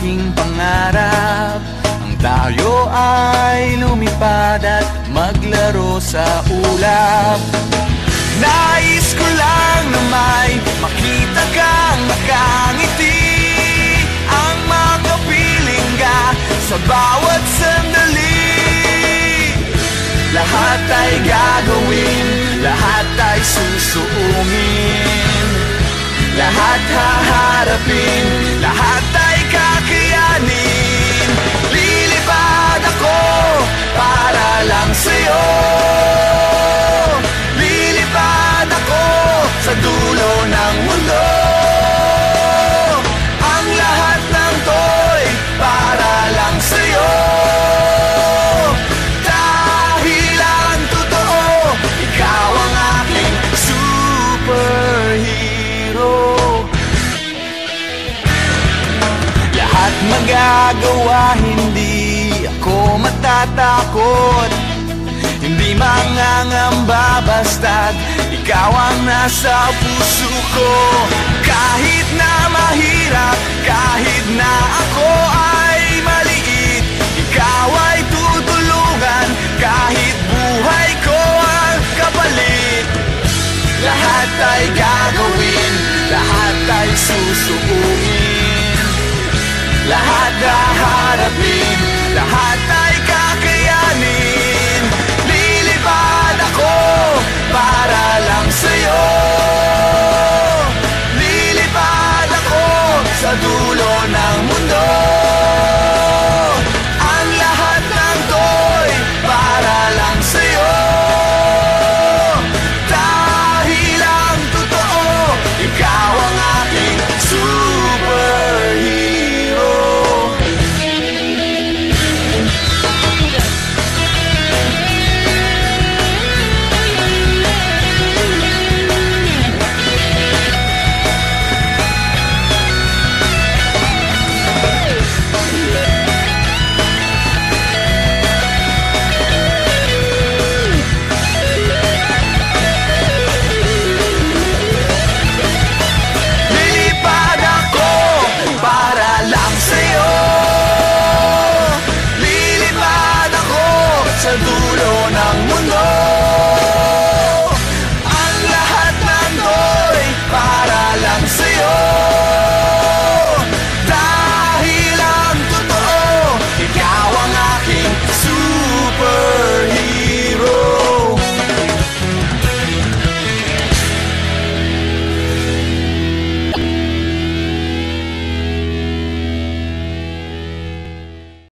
aking pangarap. Ang tayo ay lumipad at maglaro sa ulap. Nais ko lang na may makita kang nakangiti Ang makapiling ka sa bawat sandali. Lahat ay gagawin, lahat ay susuungin. Lahat haharapin, lahat ay kakayanin magagawa, hindi ako matatakot. Hindi mangangamba basta't ikaw ang nasa puso ko. Kahit na mahirap, kahit na ako ay maliit Ikaw ay tutulungan, kahit buhay ko ang kapalit Lahat ay gagawin, lahat ay susuungin lahat na harapin Lahat ay kakayanin. Lilipad ako Para lang sa'yo. Lilipad ako Sa dulo ng mundo. lapse i år